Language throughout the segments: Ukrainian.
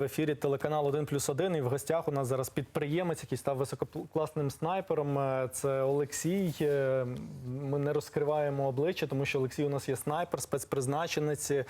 В ефірі телеканал 1 плюс 1 і в гостях у нас зараз підприємець, який став висококласним снайпером. Е, Це Олексій. Е, Ми не розкриваємо обличчя, тому що Олексій у нас є снайпер, спецпризначенець. Е,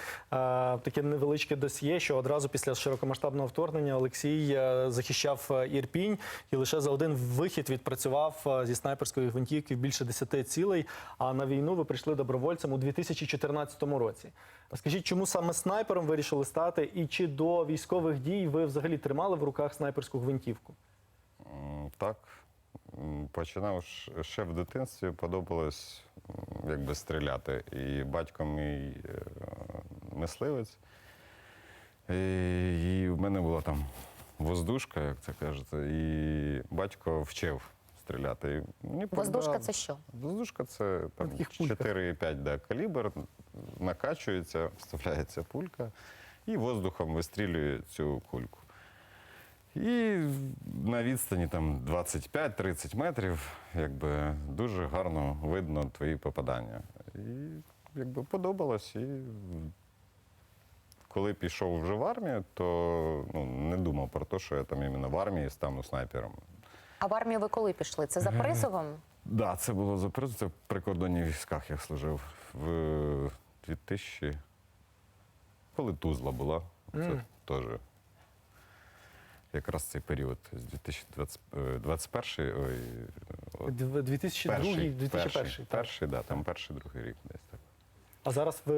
Таке невеличке досьє, що одразу після широкомасштабного вторгнення Олексій захищав Ірпінь і лише за один вихід відпрацював зі снайперської гвинтівки більше 10 цілей. А на війну ви прийшли добровольцем у 2014 році. Скажіть, чому саме снайпером вирішили стати, і чи до військових дій ви взагалі тримали в руках снайперську гвинтівку? Так. Починав ще в дитинстві, подобалось якби стріляти. І батько мій е, мисливець. І, і в мене була там воздушка, як це кажуть, і батько вчив стріляти. І мені Воздушка це що? Воздушка це там таких 4,5 да, калібр, накачується, вставляється пулька і воздухом вистрілює цю кульку. І на відстані там 25-30 метрів якби, дуже гарно видно твої попадання. І якби подобалось. І коли пішов вже в армію, то ну, не думав про те, що я там іменно в армії стану снайпером. А в армію ви коли пішли? Це за призовом? Так, да, це було за призов, це в прикордонних військах я служив в 2000... Коли Тузла була, це Мгм. теж якраз цей період з 2021 ой, от, 2002 перший, 2001 перший, так. перший, да, там перший, другий рік десь так. А зараз ви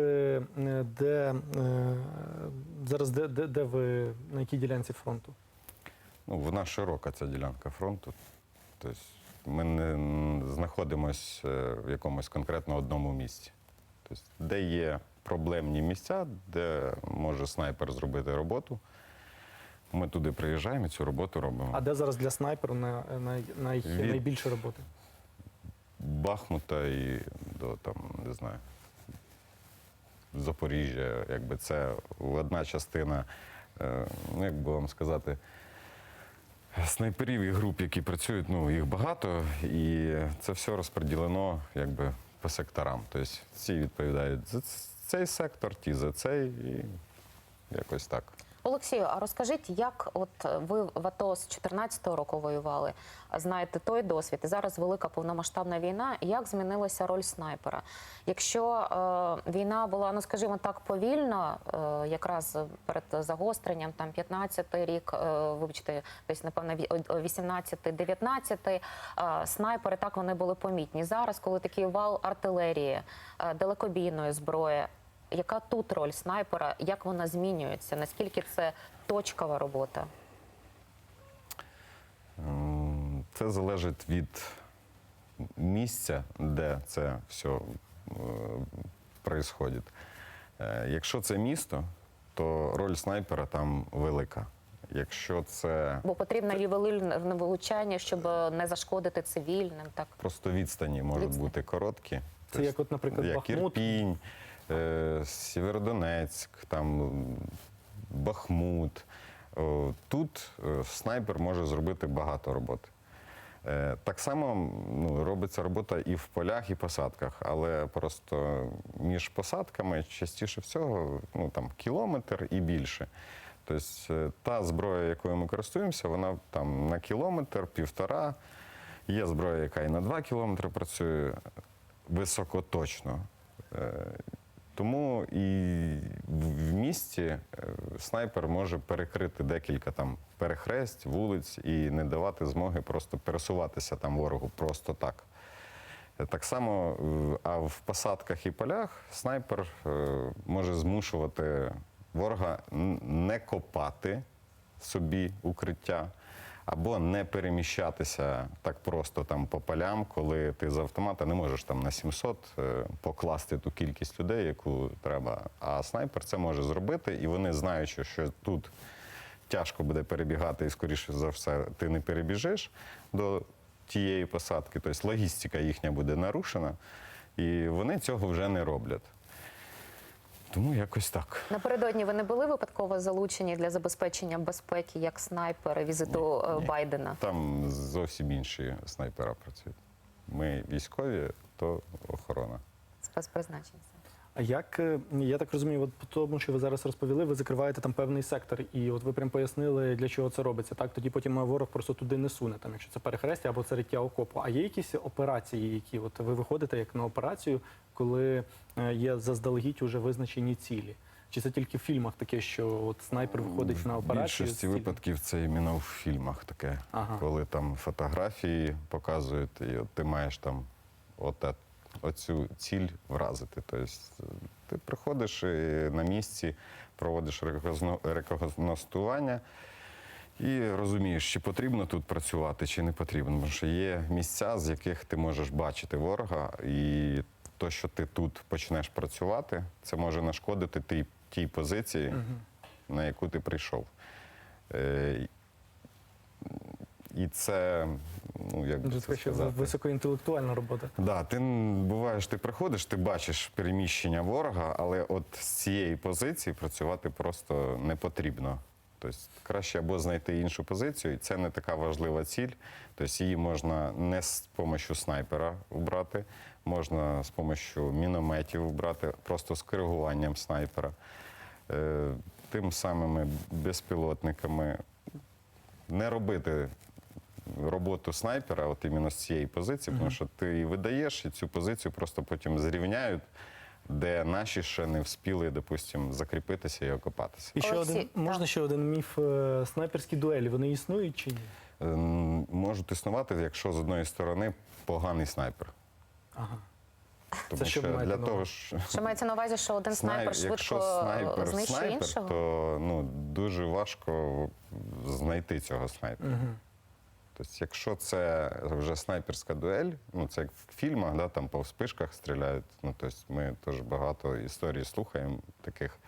е, де е, зараз де, де, де ви на якій ділянці фронту? Ну, вона широка ця ділянка фронту. Тобто ми не знаходимося в якомусь конкретно одному місці. Тобто, де є проблемні місця, де може снайпер зробити роботу, ми туди приїжджаємо і цю роботу робимо. А де зараз для снайпера на, най, най, Від- найбільше роботи? Бахмута і до там, не знаю, Запоріжжя, якби це одна частина, е, ну як би вам сказати, снайперів і груп, які працюють, ну їх багато, і це все розподілено якби по секторам. Тобто всі відповідають за цей сектор, ті за цей, і якось так. Олексію, а розкажіть, як от ви в АТО з 14-го року воювали, знаєте той досвід, і зараз велика повномасштабна війна. Як змінилася роль снайпера? Якщо е, війна була, ну скажімо так, повільна, е, якраз перед загостренням, там 15-й рік, е, вибачте, десь напевно 18-й, 19-й, е, снайпери так вони були помітні. Зараз, коли такий вал артилерії, е, далекобійної зброї. Яка тут роль снайпера? Як вона змінюється? Наскільки це точкова робота? Це залежить від місця, де це все відбувається. Якщо це місто, то роль снайпера там велика. Якщо це Бо потрібно ювелирне влучання, щоб не зашкодити цивільним. Так просто відстані можуть Відстань. бути короткі. Це як, от, наприклад, як Бахмут. Ірпінь, е, Сєвєродонецьк, там Бахмут. Тут е, снайпер може зробити багато роботи. Е, Так само ну, робиться робота і в полях, і посадках, але просто між посадками частіше всього ну, там, кілометр і більше. Тобто е, та зброя, якою ми користуємося, вона там на кілометр, півтора. Є зброя, яка і на два кілометри працює високоточно. Тому і в місті е, снайпер може перекрити декілька там перехресть, вулиць і не давати змоги просто пересуватися там ворогу просто так. Е, Так само, е, а в посадках і полях снайпер може змушувати ворога не копати собі укриття або не переміщатися так просто там по полям, коли ти з автомата не можеш там на 700 е, покласти ту кількість людей, яку треба. А снайпер це може зробити, і вони знаючи, що тут тяжко буде перебігати, і скоріше за все ти не перебіжиш до тієї посадки, тобто логістика їхня буде нарушена, і вони цього вже не роблять. Тому якось так. напередодні ви не були випадково залучені для забезпечення безпеки як снайпери візиту ні, ні. Байдена? Там зовсім інші снайпера працюють. Ми військові, то охорона. Спецпризначенця. А як е, я так розумію, от по тому, що ви зараз розповіли, ви закриваєте там певний сектор, і от ви прям пояснили, для чого це робиться. Так тоді потім ворог просто туди не суне, там, якщо це перехрестя або це риття окопу. А є якісь операції, які от ви виходите як на операцію, коли е, є заздалегідь уже визначені цілі? Чи це тільки в фільмах таке, що от снайпер виходить на В операцію? більшості випадків це іменно в фільмах таке, Ага. коли там фотографії показують, і от ти маєш там оте- оцю ціль вразити. Тобто е, ти приходиш і на місці, проводиш рекогно- рекогностування. І розумієш, чи потрібно тут працювати, чи не потрібно. Тому що є місця, з яких ти можеш бачити ворога, і то, що ти тут почнеш працювати, це може нашкодити тій, тій позиції, на яку ти прийшов. Е, і це, ну як би це сказати. високоінтелектуальна робота. Да, ти буваєш, ти приходиш, ти бачиш переміщення ворога, але от з цієї позиції працювати просто не потрібно. Тобто краще або знайти іншу позицію, і це не така важлива ціль. Тобто її можна не з допомогою снайпера вбрати, можна з допомогою мінометів вбрати, просто з коригуванням снайпера. Е, Тим самими безпілотниками не робити роботу снайпера, от іменно з цієї позиції, тому що ти її видаєш, і цю позицію просто потім зрівняють, де наші ще не вспіли, допустимо, закріпитися і окопатися. І ще Олексій, один можна ще один міф е, снайперські дуелі. Вони існують чи ні? Ем, Можуть існувати, якщо з одної сторони поганий снайпер. Ага. Тому Це що що для того, що Що мається на увазі, що один снайпер Снай- якщо швидко снайпер знищує снайпер, іншого? то ну, дуже важко знайти цього снайпера. Угу. Тобто, якщо це вже снайперська дуель, ну це як в фільмах, да, там по вспишках стріляють. Ну, тобто ми теж багато історій слухаємо таких.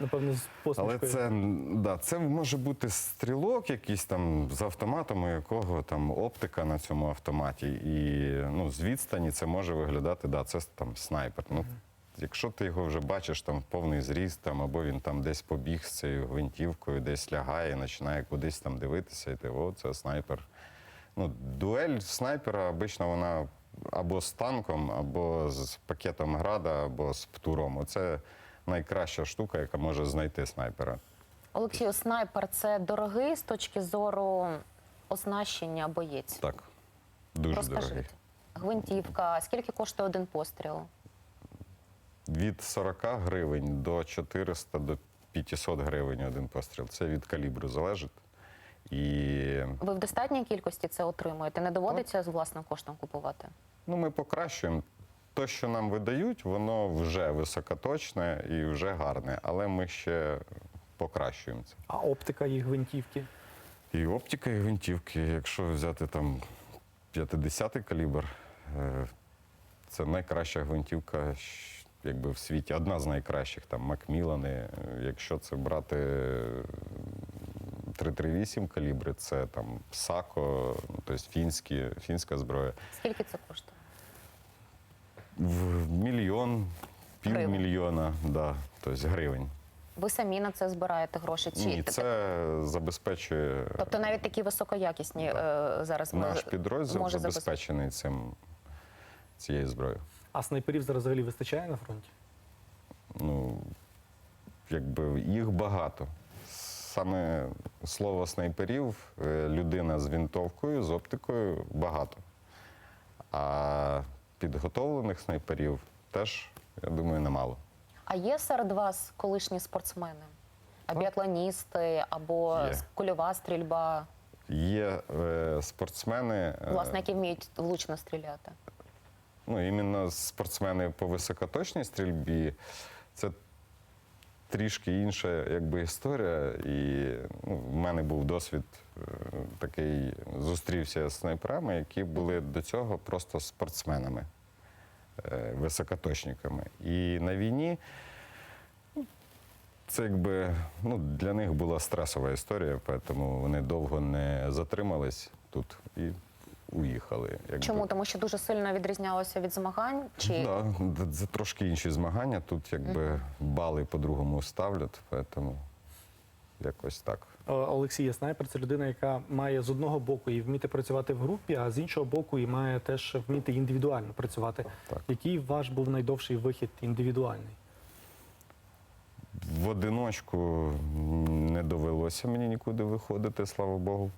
Напевно, з Але це, да, це може бути стрілок якийсь там з автоматом, у якого там оптика на цьому автоматі. І ну, з відстані це може виглядати, да, це там снайпер. Ну, Якщо ти його вже бачиш там в повний зріст, там, або він там десь побіг з цією гвинтівкою, десь лягає, починає кудись там дивитися, і ти о, це снайпер. Ну, дуель снайпера обично вона або з танком, або з пакетом града, або з птуром. Оце найкраща штука, яка може знайти снайпера. Олексію, снайпер це дорогий з точки зору оснащення боєць. Так, дуже дорогий. Гвинтівка, скільки коштує один постріл? Від 40 гривень до 400 до 500 гривень один постріл. Це від калібру залежить. І Ви в достатній кількості це отримуєте? Не доводиться з власним коштом купувати? ну, ми покращуємо. Те, що нам видають, воно вже високоточне і вже гарне, але ми ще покращуємо це. А оптика їх гвинтівки. І оптика, і гвинтівки. Якщо взяти там 50-й калібр, е, це найкраща гвинтівка якби в світі. Одна з найкращих, там Макмілани. Е, Якщо це брати 338 калібри, це там САКО, ну, тобто фінські, фінська зброя. Скільки це коштує? В мільйон, півмільйона, да, тобто гривень. Ви самі на це збираєте гроші? Чи Ні, це забезпечує Тобто навіть такі високоякісні е, зараз наш підрозділ може забезпечений цим цією зброєю. А снайперів зараз взагалі вистачає на фронті? Ну, якби їх багато. Саме слово снайперів, е, людина з вінтовкою, з оптикою багато. А підготовлених снайперів теж, я думаю, немало. А є серед вас колишні спортсмени? А біатлоністи або Є. кульова стрільба, Є е, спортсмени, е, власне, які вміють влучно стріляти? ну, іменно спортсмени по високоточній стрільбі, це трішки інша якби, історія. І ну, в мене був досвід е, такий, зустрівся з снайперами, які були до цього просто спортсменами, е, високоточниками. І на війні ну, це якби ну, для них була стресова історія, тому вони довго не затримались тут і уїхали. Якби. Чому? Тому що дуже сильно відрізнялося від змагань? Чи Да, це трошки інші змагання. Тут якби бали по-другому ставлять, тому якось так. Олексій снайпер це людина, яка має з одного боку і вміти працювати в групі, а з іншого боку, і має теж вміти індивідуально працювати. Так. Який ваш був найдовший вихід індивідуальний? в одиночку не довелося мені нікуди виходити, слава Богу.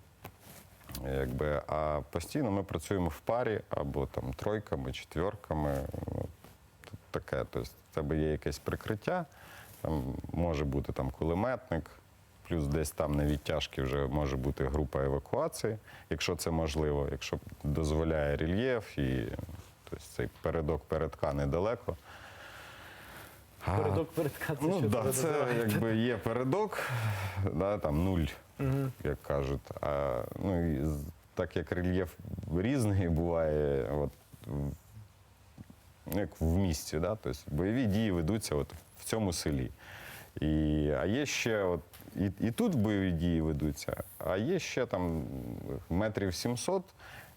Якби, а постійно ми працюємо в парі або там тройками, четверками. Ну, таке. Тобто, в тебе є якесь прикриття, там може бути там кулеметник, плюс десь там на відтяжки вже може бути група евакуації, якщо це можливо, якщо дозволяє рельєф і тобто, цей передок передка недалеко. Передок передка, це Ну що да, це це якби є передок, да, там нуль, Мгм. як кажуть. А, ну, і так як рельєф різний буває, от, ну, як в місті, да, тобто бойові дії ведуться от в цьому селі. І, а є ще, от, і, і тут бойові дії ведуться, а є ще там метрів 700,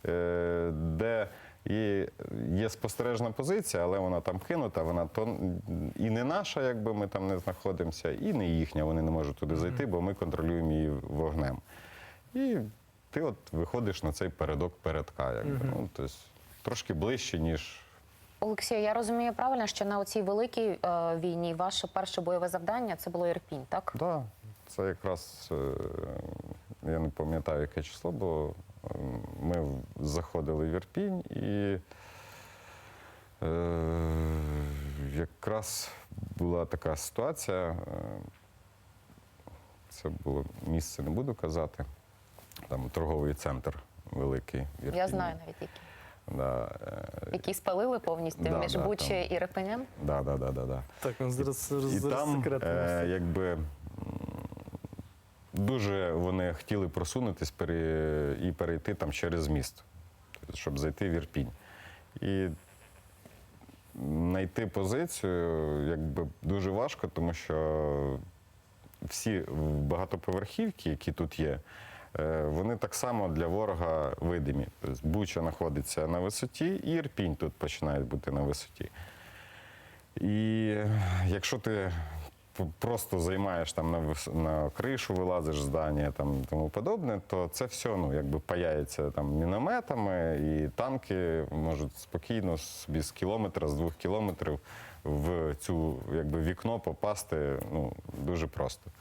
е, де і є спостережна позиція, але вона там кинута, вона то і не наша, якби ми там не знаходимося, і не їхня, вони не можуть туди зайти, бо ми контролюємо її вогнем. І ти от виходиш на цей передок передка, якби. Ну, тобто, трошки ближче, ніж Олексію, я розумію правильно, що на цій великій е, війні ваше перше бойове завдання це було Ірпінь, так? Так, да, це якраз е, я не пам'ятаю, яке число, бо ми заходили в Ірпінь і е, якраз була така ситуація. е, Це було місце, не буду казати. Там торговий центр великий. в Я знаю навіть які. Да, е, Які спалили повністю Да, між да, Бучею і Ірпенем. да, да, да, да, да. Так, ну, зараз, І зараз там секретно. е, якби дуже вони хотіли просунутись і перейти там через міст, щоб зайти в Ірпінь. І знайти позицію якби дуже важко, тому що всі багатоповерхівки, які тут є, е, вони так само для ворога видимі. Тобто Буча знаходиться на висоті, і Ірпінь тут починає бути на висоті. І якщо ти просто займаєш там на, на кришу, вилазиш з здання там тому подобне, то це все ну, якби паяється там мінометами, і танки можуть спокійно собі з кілометра, з двох кілометрів в цю якби, вікно попасти ну, дуже просто.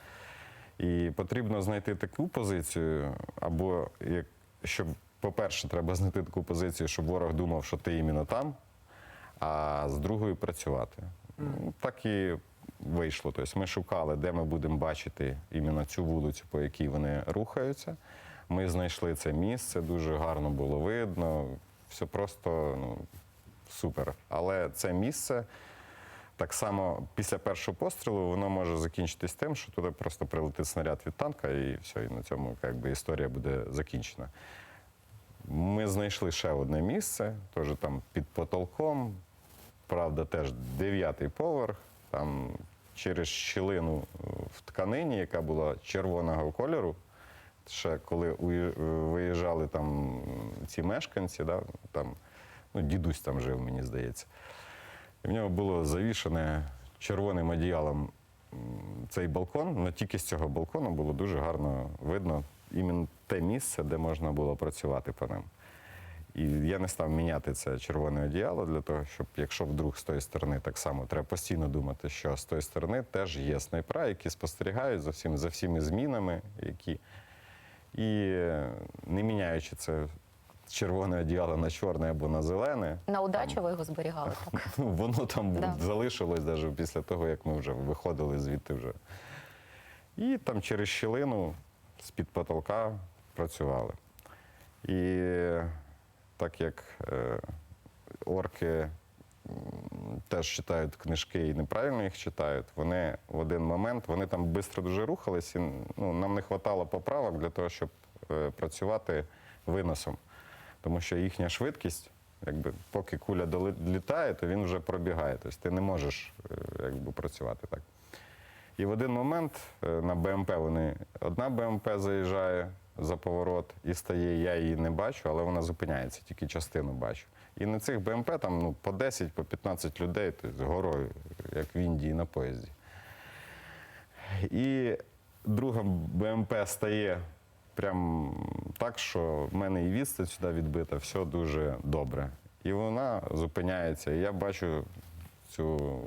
І потрібно знайти таку позицію, або як, щоб, по-перше, треба знайти таку позицію, щоб ворог думав, що ти іменно там, а з другою працювати. Ну, Так і вийшло. Тобто ми шукали, де ми будемо бачити іменно цю вулицю, по якій вони рухаються. Ми знайшли це місце, дуже гарно було видно. Все просто ну, супер. Але це місце так само після першого пострілу воно може закінчитись тим, що туди просто прилетить снаряд від танка, і все, і на цьому якби, історія буде закінчена. Ми знайшли ще одне місце, теж там під потолком. Правда, теж дев'ятий поверх. Там через щілину в тканині, яка була червоного кольору. Ще коли виїжджали там ці мешканці, да, там, ну, дідусь там жив, мені здається. І в нього було завішане червоним одіялом цей балкон, але тільки з цього балкону було дуже гарно видно іменно те місце, де можна було працювати по ним. І я не став міняти це червоне одіяло для того, щоб якщо вдруг з тої сторони так само треба постійно думати, що з тої сторони теж є снайпера, які спостерігають за всім, за всіми змінами, які і не міняючи це червоне одіяло на чорне або на зелене, На удачу ви його зберігали так. Ну, воно там Да. залишилось навіть після того, як ми вже виходили звідти вже. І там через щілину з-під потолка працювали. І так як е, орки теж читають книжки і неправильно їх читають, вони в один момент вони там швидко дуже рухались, і ну, нам не вистачало поправок для того, щоб е, працювати виносом. Тому що їхня швидкість, якби, поки куля долітає, то він вже пробігає. Тобто ти не можеш е, якби, працювати так. І в один момент на БМП вони одна БМП заїжджає за поворот і стає, я її не бачу, але вона зупиняється, тільки частину бачу. І на цих БМП там ну, по 10, по 15 людей, тобто горою, як в Індії на поїзді. І друга БМП стає прям так, що в мене і відстань сюди відбита, все дуже добре. І вона зупиняється. І я бачу цю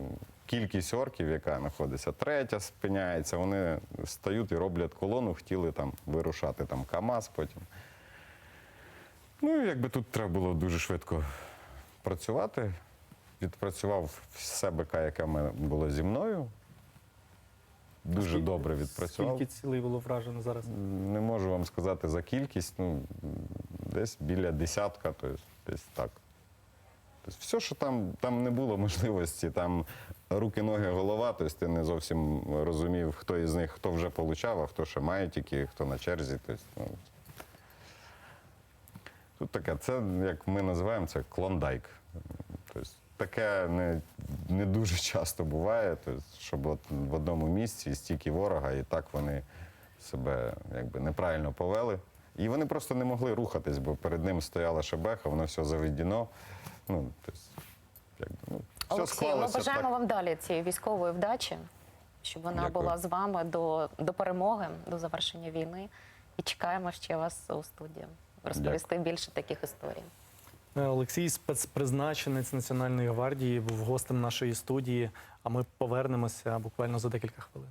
кількість орків, яка знаходиться, третя спиняється, вони стають і роблять колону, хотіли там вирушати там КАМАЗ потім. Ну, якби тут треба було дуже швидко працювати. Відпрацював все БК, яке було зі мною. Дуже Скільки- добре відпрацював. Скільки цілей було вражено зараз? Не можу вам сказати за кількість, ну, десь біля десятка, тобто десь так. Тобто все, що там, там не було можливості, там руки, ноги, голова, тобто ти не зовсім розумів, хто із них хто вже получав, а хто ще має тільки, хто на черзі. Тобто, ну, тут таке, це, як ми називаємо, це клондайк. Тобто, таке не, не дуже часто буває, тобто, щоб от в одному місці стільки ворога, і так вони себе якби неправильно повели. І вони просто не могли рухатись, бо перед ним стояла шебеха, воно все заведено. Ну, тобто, якби, ну, все Олексій, ми бажаємо так. вам далі цієї військової вдачі, щоб вона Дякую. була з вами до, до перемоги, до завершення війни. І чекаємо ще вас у студії розповісти більше таких історій. Е, Олексій, спецпризначенець Національної гвардії, був гостем нашої студії. А ми повернемося буквально за декілька хвилин.